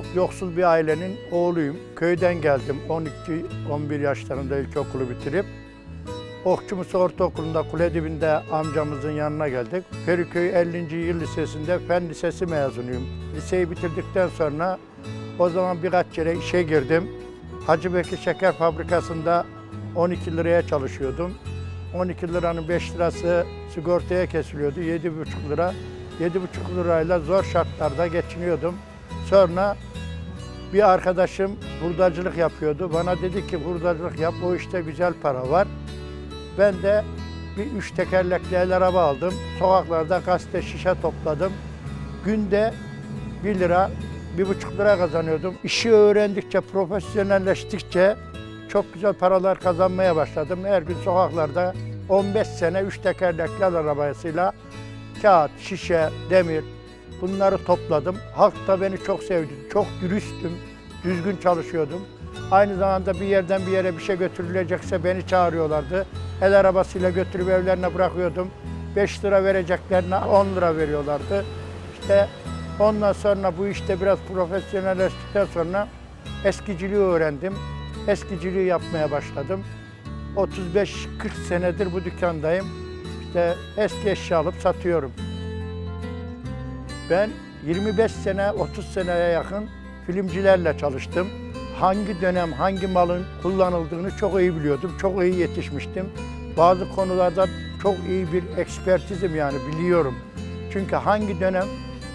Çok yoksul bir ailenin oğluyum. Köyden geldim. 12-11 yaşlarında ilkokulu bitirip Okçumusu Ortaokulu'nda kule dibinde amcamızın yanına geldik. Feriköy 50. Yıl Lisesi'nde Fen Lisesi mezunuyum. Liseyi bitirdikten sonra o zaman birkaç yere işe girdim. Hacı Bekir Şeker Fabrikası'nda 12 liraya çalışıyordum. 12 liranın 5 lirası sigortaya kesiliyordu. 7,5 lira. 7,5 lirayla zor şartlarda geçiniyordum. Sonra bir arkadaşım hurdacılık yapıyordu. Bana dedi ki hurdacılık yap, o işte güzel para var. Ben de bir üç tekerlekli el araba aldım. Sokaklarda gazete şişe topladım. Günde 1 lira, bir buçuk lira kazanıyordum. İşi öğrendikçe, profesyonelleştikçe çok güzel paralar kazanmaya başladım. Her gün sokaklarda 15 sene üç tekerlekli el arabasıyla kağıt, şişe, demir bunları topladım. Halk da beni çok sevdi. Çok dürüstüm, düzgün çalışıyordum. Aynı zamanda bir yerden bir yere bir şey götürülecekse beni çağırıyorlardı. El arabasıyla götürüp evlerine bırakıyordum. 5 lira vereceklerine 10 lira veriyorlardı. İşte ondan sonra bu işte biraz profesyonelleştikten sonra eskiciliği öğrendim. Eskiciliği yapmaya başladım. 35-40 senedir bu dükkandayım. İşte eski eşya alıp satıyorum. Ben 25 sene, 30 seneye yakın filmcilerle çalıştım. Hangi dönem hangi malın kullanıldığını çok iyi biliyordum. Çok iyi yetişmiştim. Bazı konularda çok iyi bir ekspertizim yani biliyorum. Çünkü hangi dönem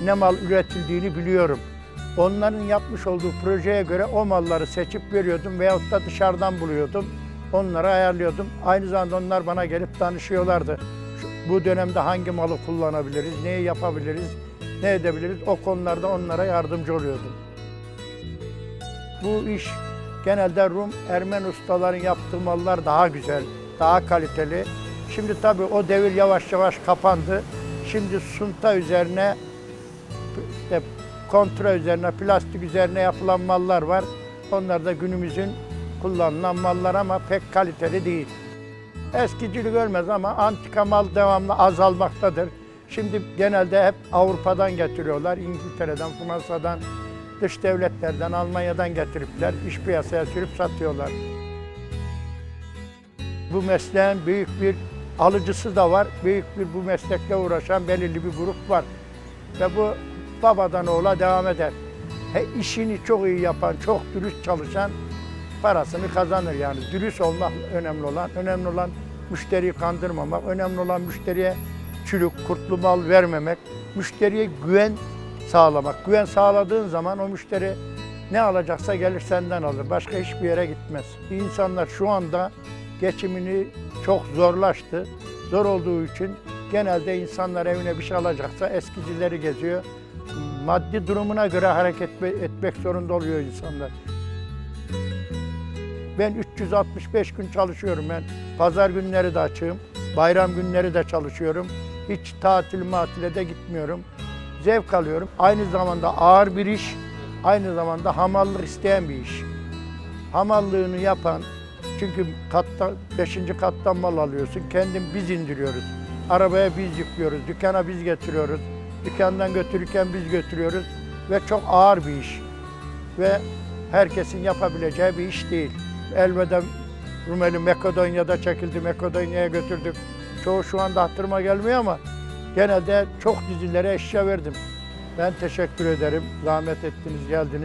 ne mal üretildiğini biliyorum. Onların yapmış olduğu projeye göre o malları seçip veriyordum veyahut da dışarıdan buluyordum. Onları ayarlıyordum. Aynı zamanda onlar bana gelip danışıyorlardı. Şu- Bu dönemde hangi malı kullanabiliriz, neyi yapabiliriz, ne edebiliriz o konularda onlara yardımcı oluyordum. Bu iş genelde Rum, Ermen ustaların yaptığı mallar daha güzel, daha kaliteli. Şimdi tabii o devir yavaş yavaş kapandı. Şimdi sunta üzerine, işte kontra üzerine, plastik üzerine yapılan mallar var. Onlar da günümüzün kullanılan mallar ama pek kaliteli değil. Eskicilik ölmez ama antika mal devamlı azalmaktadır. Şimdi genelde hep Avrupa'dan getiriyorlar, İngiltere'den, Fransa'dan, dış devletlerden, Almanya'dan getiripler, iş piyasaya sürüp satıyorlar. Bu mesleğin büyük bir alıcısı da var, büyük bir bu meslekle uğraşan belirli bir grup var. Ve bu babadan oğula devam eder. He, işini çok iyi yapan, çok dürüst çalışan parasını kazanır yani. Dürüst olmak önemli olan, önemli olan müşteriyi kandırmamak, önemli olan müşteriye çürük, kurtlu mal vermemek, müşteriye güven sağlamak. Güven sağladığın zaman o müşteri ne alacaksa gelir senden alır. Başka hiçbir yere gitmez. İnsanlar şu anda geçimini çok zorlaştı. Zor olduğu için genelde insanlar evine bir şey alacaksa eskicileri geziyor. Maddi durumuna göre hareket etmek zorunda oluyor insanlar. Ben 365 gün çalışıyorum ben. Pazar günleri de açığım. Bayram günleri de çalışıyorum. Hiç tatil matile de gitmiyorum. Zevk alıyorum. Aynı zamanda ağır bir iş, aynı zamanda hamallık isteyen bir iş. Hamallığını yapan, çünkü katta, 5. kattan mal alıyorsun, kendin biz indiriyoruz. Arabaya biz yüklüyoruz, dükkana biz getiriyoruz. Dükkandan götürürken biz götürüyoruz ve çok ağır bir iş. Ve herkesin yapabileceği bir iş değil. Elveda Rumeli Makedonya'da çekildi, Makedonya'ya götürdük. Çoğu şu anda hatırıma gelmiyor ama genelde çok dizilere eşya verdim. Ben teşekkür ederim. Zahmet ettiniz, geldiniz.